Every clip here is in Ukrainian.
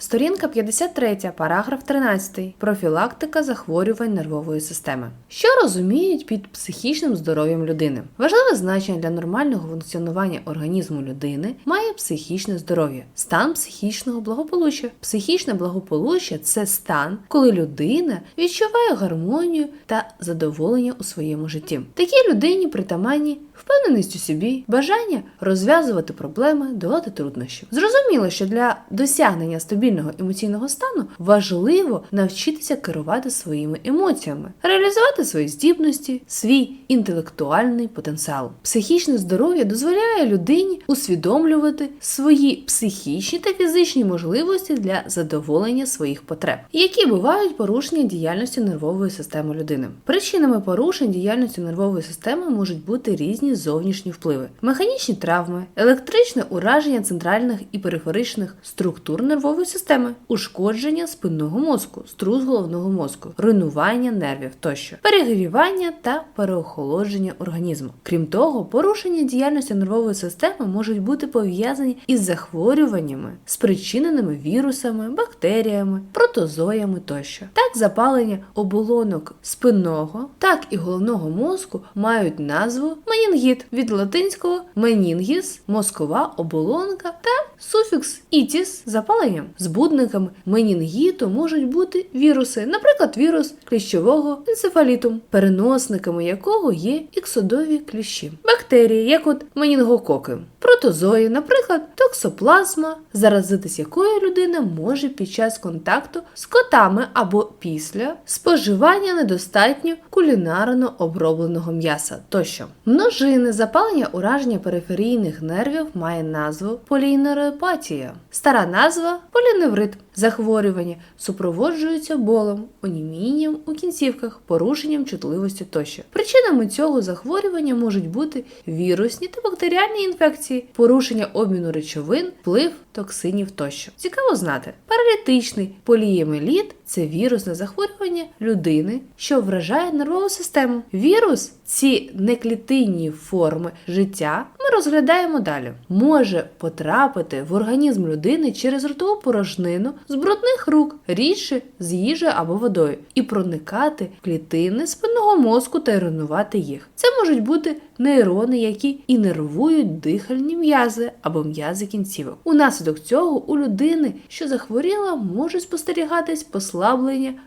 Сторінка 53, параграф 13. Профілактика захворювань нервової системи. Що розуміють під психічним здоров'ям людини? Важливе значення для нормального функціонування організму людини має психічне здоров'я, стан психічного благополуччя. Психічне благополуччя це стан, коли людина відчуває гармонію та задоволення у своєму житті. Такій людині притаманні впевненість у собі, бажання розв'язувати проблеми, долати труднощі. Зрозуміло, що для досягнення стабільного емоційного стану важливо навчитися керувати своїми емоціями, реалізувати свої здібності, свій інтелектуальний потенціал. Психічне здоров'я дозволяє людині усвідомлювати свої психічні та фізичні можливості для задоволення своїх потреб, які бувають порушення діяльності нервової системи людини. Причинами порушень діяльності нервової системи можуть бути різні зовнішні впливи: механічні травми, електричне ураження центральних і периферичних структур нервової системи, ушкодження спинного мозку, струс головного мозку, руйнування нервів тощо, перегрівання та переохолодження організму. Крім того, порушення діяльності нервової системи можуть бути пов'язані із захворюваннями, спричиненими вірусами, бактеріями, протозоями тощо. Запалення оболонок спинного, так і головного мозку мають назву менінгіт від латинського менінгіс, мозкова оболонка та суфікс ітіс запаленням. Збудниками менінгіту можуть бути віруси, наприклад, вірус кліщового енцефаліту, переносниками якого є іксодові кліщі, бактерії, як от менінгококи, протозої, наприклад, токсоплазма, заразитись якої людина може під час контакту з котами або після споживання недостатньо кулінарно обробленого м'яса тощо. Множини запалення ураження периферійних нервів має назву полінeuropатія. Стара назва поліневрит. Захворювання супроводжуються болем, онімінням у кінцівках, порушенням чутливості тощо. Причинами цього захворювання можуть бути вірусні та бактеріальні інфекції, порушення обміну речовин, вплив токсинів тощо. Цікаво знати, паралітичний поліємеліт це вірусне захворювання людини, що вражає нервову систему. Вірус, ці неклітинні форми життя, ми розглядаємо далі. Може потрапити в організм людини через ротову порожнину з брудних рук, рідше з їжею або водою, і проникати в клітини спинного мозку та руйнувати їх. Це можуть бути нейрони, які інервують дихальні м'язи або м'язи кінцівок. Унаслідок цього у людини, що захворіла, можуть спостерігатись послаблення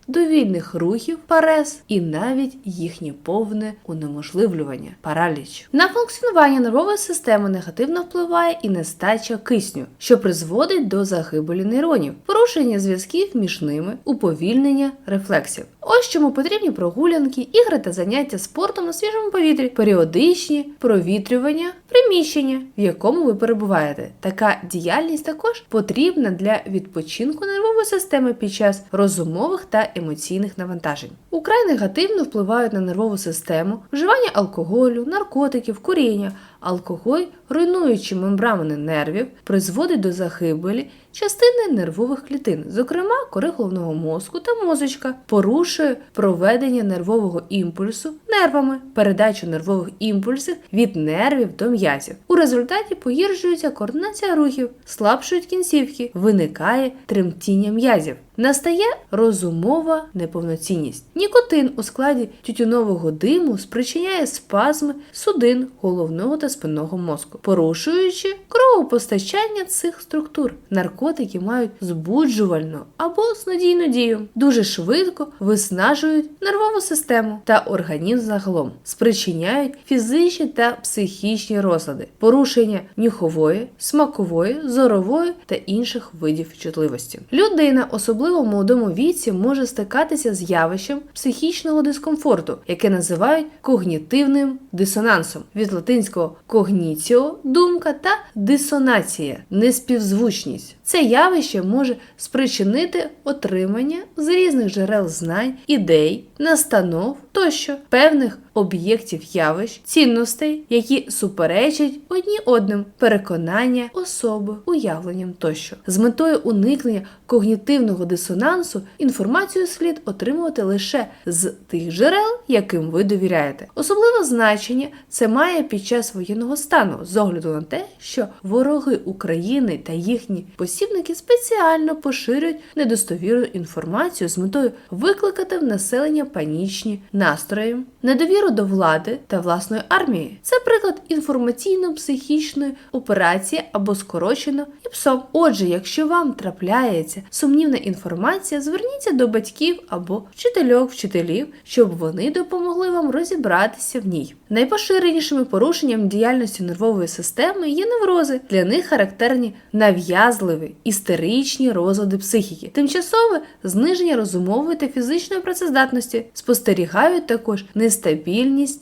довільних рухів, парез і навіть їхнє повне унеможливлювання, параліч. На функціонування нервової системи негативно впливає і нестача кисню, що призводить до загибелі нейронів, порушення зв'язків між ними, уповільнення рефлексів. Ось чому потрібні прогулянки, ігри та заняття спортом на свіжому повітрі, періодичні провітрювання приміщення, в якому ви перебуваєте. Така діяльність також потрібна для відпочинку нервової системи під час розумових та емоційних навантажень. Украй негативно впливають на нервову систему вживання алкоголю, наркотиків, куріння. Алкоголь, руйнуючи мембрани нервів, призводить до загибелі частини нервових клітин, зокрема кори головного мозку та мозочка, порушує проведення нервового імпульсу нервами, передачу нервових імпульсів від нервів до м'язів. У результаті погіршується координація рухів, слабшують кінцівки, виникає тремтіння м'язів. Настає розумова неповноцінність. Нікотин у складі тютюнового диму спричиняє спазми судин головного та спинного мозку, порушуючи кровопостачання цих структур. Наркотики мають збуджувальну або снодійну дію, дуже швидко виснажують нервову систему та організм загалом, спричиняють фізичні та психічні розлади, порушення нюхової, смакової, зорової та інших видів чутливості. Людина, особливо в молодому віці, може стикатися з явищем психічного дискомфорту, яке називають когнітивним дисонансом від латинського когніціо думка та дисонація неспівзвучність. Це явище може спричинити отримання з різних джерел знань, ідей, настанов тощо певних об'єктів явищ, цінностей, які суперечать одні одним, переконання особи, уявленням тощо. З метою уникнення когнітивного дисонансу інформацію слід отримувати лише з тих джерел, яким ви довіряєте. Особливе значення це має під час воєнного стану з огляду на те, що вороги України та їхні посібники спеціально поширюють недостовірну інформацію з метою викликати в населення панічні настрої, недовіру до влади та власної армії. Це приклад інформаційно-психічної операції або скорочено ІПСО. Отже, якщо вам трапляється сумнівна інформація, зверніться до батьків або вчительок, вчителів, щоб вони допомогли вам розібратися в ній. Найпоширенішими порушенням діяльності нервової системи є неврози. Для них характерні нав'язливі істеричні розлади психіки, тимчасове зниження розумової та фізичної працездатності. Спостерігають також нестабільність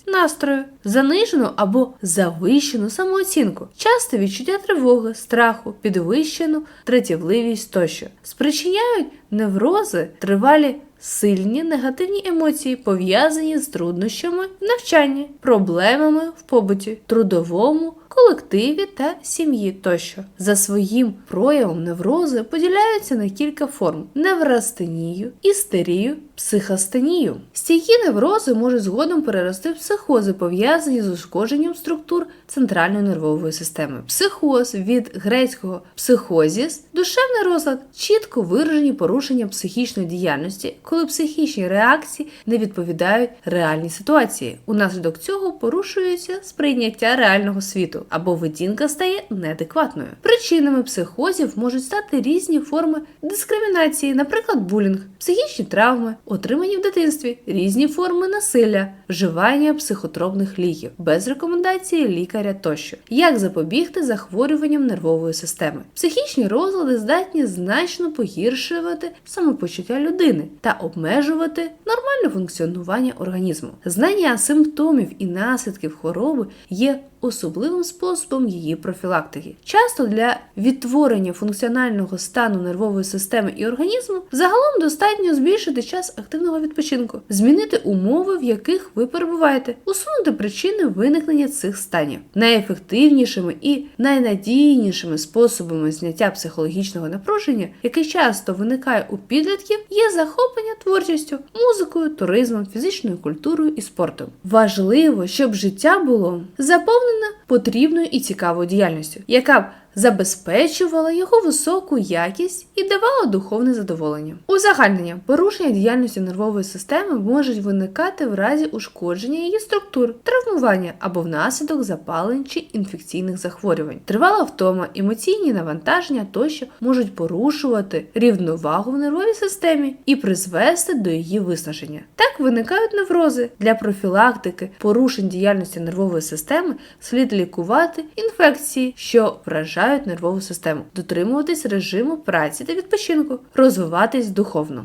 настрою, занижену або завищену самооцінку, часто відчуття тривоги, страху, підвищену третівливість тощо. Спричиняють неврози тривалі сильні негативні емоції, пов'язані з труднощами в навчанні, проблемами в побуті, трудовому. Колективі та сім'ї тощо за своїм проявом неврози поділяються на кілька форм: неврастенію, істерію, психостенію. Стійкі неврози можуть згодом перерости психози, пов'язані з ушкодженням структур центральної нервової системи. Психоз від грецького психозіс, душевний розлад, чітко виражені порушення психічної діяльності, коли психічні реакції не відповідають реальній ситуації. Унаслідок цього порушується сприйняття реального світу або видінка стає неадекватною. Причинами психозів можуть стати різні форми дискримінації, наприклад, булінг, психічні травми, отримані в дитинстві, різні форми насилля, вживання психотропних ліків, без рекомендації лікаря тощо. Як запобігти захворюванням нервової системи? Психічні розлади здатні значно погіршувати самопочуття людини та обмежувати нормальне функціонування організму. Знання симптомів і наслідків хвороби є особливим способом її профілактики. Часто для відтворення функціонального стану нервової системи і організму загалом достатньо збільшити час активного відпочинку, змінити умови, в яких ви перебуваєте, усунути причини виникнення цих станів. Найефективнішими і найнадійнішими способами зняття психологічного напруження, яке часто виникає у підлітків, є захоплення творчістю, музикою, туризмом, фізичною культурою і спортом. Важливо, щоб життя було заповнене потрібною і цікавою діяльністю, яка б забезпечувала його високу якість і давала духовне задоволення. Узагальнення порушення діяльності нервової системи можуть виникати в разі ушкодження її структур, травмування або внаслідок запалень чи інфекційних захворювань. Тривала втома, емоційні навантаження тощо можуть порушувати рівновагу в нервовій системі і призвести до її виснаження. Так виникають неврози. Для профілактики порушень діяльності нервової системи слід лікувати інфекції, що вражають нервову систему, дотримуватись режиму праці та відпочинку, розвиватись духовно.